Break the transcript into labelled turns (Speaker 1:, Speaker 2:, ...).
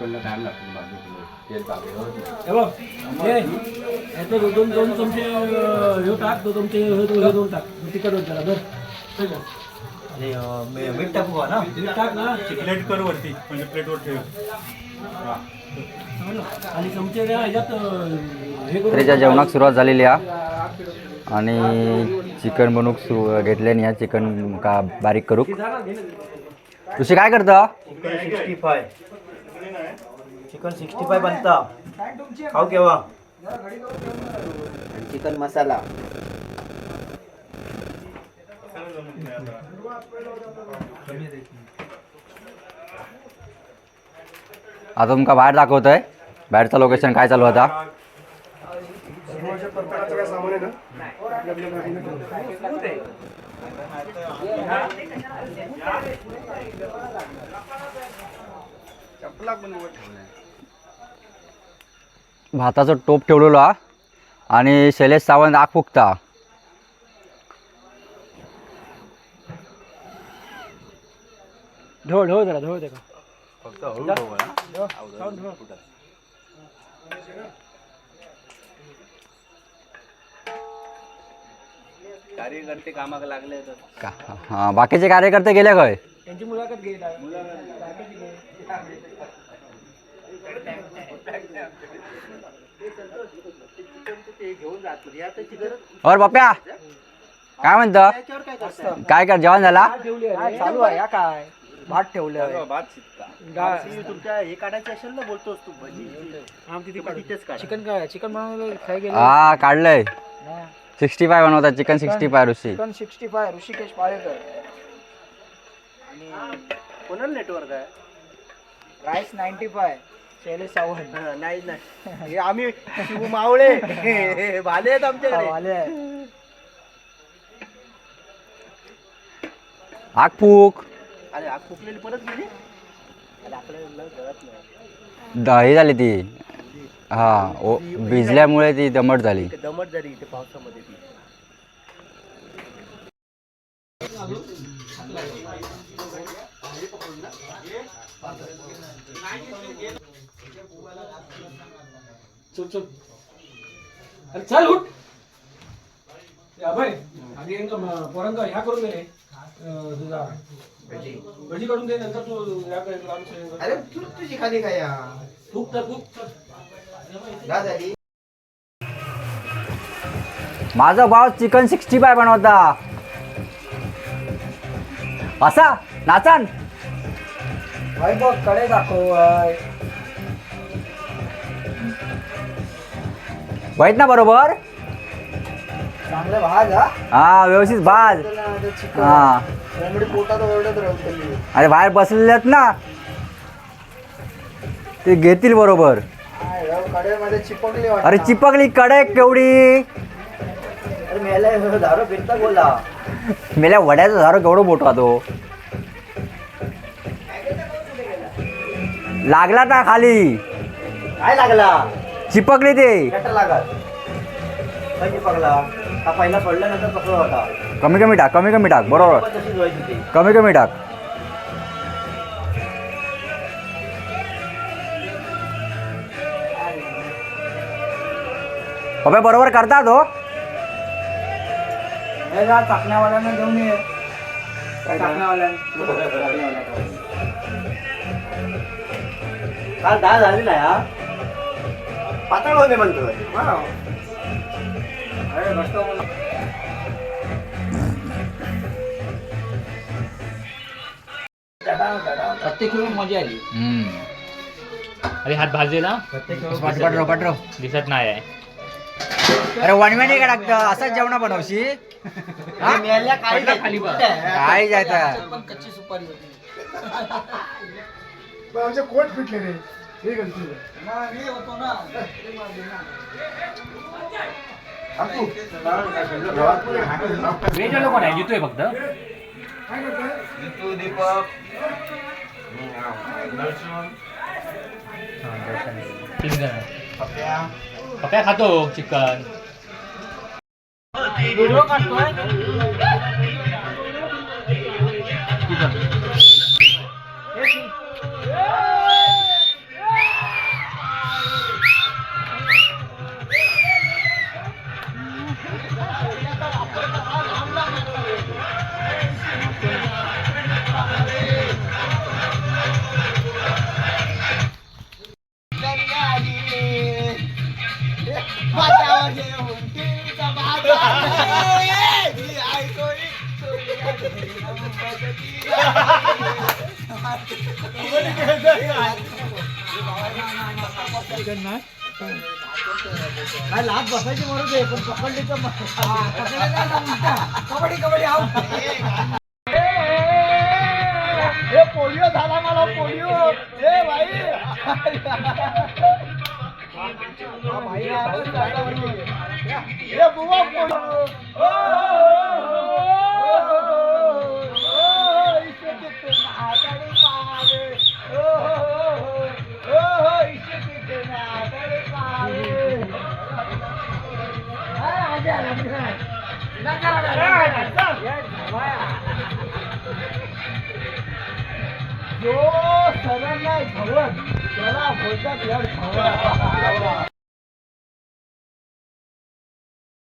Speaker 1: चिकनला time लागतो बाजू तेल टाकलं
Speaker 2: हे बघ हे याचे दोन दोन दोन चमचे अं, हे टाक दोन चमचे हे दोन हे दोन टाक. तिखट होत त्याला धर. ठीक आहे.
Speaker 3: आणि अं, मी- मीठ टाकू का ना?
Speaker 2: मीठ टाक ना.
Speaker 4: प्लेट कर वरती म्हणजे प्लेटवर ठेव.
Speaker 2: आणि चमचे त्या ह्याच्यात अं, हे करून
Speaker 5: त्याच्या जेवणाक सुरुवात झालेली आहे आणि चिकन बनवूक सुरू घेतल्याने या चिकन का बारीक करूक. तुझी काय करता?
Speaker 3: Sixty five. Chicken sixty five बनता. खाऊ केव्हा? चिकन मसाला.
Speaker 5: आता तुमका बाहेर दाखवतोय. बाहेरचं लोकेशन काय चालू आता? भाताचं टोप ठेवलेलो हा. आणि शैलेश सावंत आग फुकता.
Speaker 2: ढोळ ढोळ जरा ढोळ दे का
Speaker 1: फक्त हळू ठेवा कार्यकर्ते कामाक लागले
Speaker 5: का? हां बाकीचे कार्यकर्ते गेले काय
Speaker 2: त्यांची मुलाखत घे
Speaker 5: और बाप्या काय म्हणतं? काय कर जेवण झाला?
Speaker 3: चालू आहे या काय? भात ठेवलं
Speaker 1: भात शिकता
Speaker 3: तुमच्या हे काढायचं असेल ना बोलतोस तू भजी.
Speaker 2: चिकन काय चिकन बनवलं खाय गेलं?
Speaker 5: हा काढलंय. सिक्स्टी फाय बनवतात chicken sixty five Rishi.
Speaker 2: Chicken sixty five Rishikesh Palekar.
Speaker 3: कोणाला नेटवर्क आहे?
Speaker 2: Rice ninety five Shailesh Sawant
Speaker 3: नाही नाही. हे आम्ही शिव मावळे. हे, हे, भाले आहेत आमच्याकडे.
Speaker 2: आले
Speaker 5: आग फूक
Speaker 3: अरे आग फुकलेली परत गेली? अरे आपल्याला कळत नाही.
Speaker 5: दही झाली ती. हा ओ भिजल्यामुळे ती दमट झाली.
Speaker 3: दमट झाली इथे पावसामध्ये ती.
Speaker 2: चल चल. अरे चल उठ. या आधी ह्या करून दे. तुझा. भजी. करून दे नंतर तू कर.
Speaker 3: अरे तू तुझी खाली काय
Speaker 2: फुक तर.
Speaker 3: झाली
Speaker 5: माझा भाव चिकन सिक्स्टी फाय बनवता. असा नाचान.
Speaker 2: बघकडे दाखव
Speaker 5: वाईट ना बरोबर?
Speaker 3: चांगलं भाज हा?
Speaker 5: हा व्यवस्थित भाज. हा.
Speaker 3: कोंबडी पोटात ओरडत राहतो
Speaker 5: अरे बाहेर बसलेले आहेत ना. ते घेतील बरोबर.
Speaker 3: चिपकली
Speaker 5: अरे चिपकली कडक केवढी?
Speaker 3: अरे मेला दारू फिरता बोला.
Speaker 5: मेल्या वड्याचा झाडं केवढं मोठा तो. लागला ना खाली.
Speaker 3: काय लागला?
Speaker 5: चिपकली ते.
Speaker 3: पहिला
Speaker 5: कमी कमी टाक कमी कमी टाक बरोबर. कमी कमी टाक. अबे बरोबर करतात हो
Speaker 2: टाकण्यावाल्यांना घेऊन ये.
Speaker 3: काल दहा झाली ना या पातळ होते
Speaker 2: प्रत्येक मजा आली.
Speaker 6: अरे हात भाजलेला? दिसत नाही आहे.
Speaker 5: अरे वनवेने का टाकतं असंच जेवणा बनवशी
Speaker 3: मेल्या काय
Speaker 6: खाली बघ.
Speaker 5: काय जायचं
Speaker 2: पण कच्ची सुपारी होती.
Speaker 6: वेज लोक नाही जितोय फक्त. तीन जण पप्या खातो चिकन.
Speaker 2: লোক আসতো
Speaker 7: काय लाभ बसायची म्हणून दे पण पकडली तर कबड्डी कबड्डी हे पोलिओ झाला मला पोलिओ. हे भाई. हे बुवा पोलिओ. જો સરળ ના ભગવાન જરા ભોજા પ્યાર ખવડા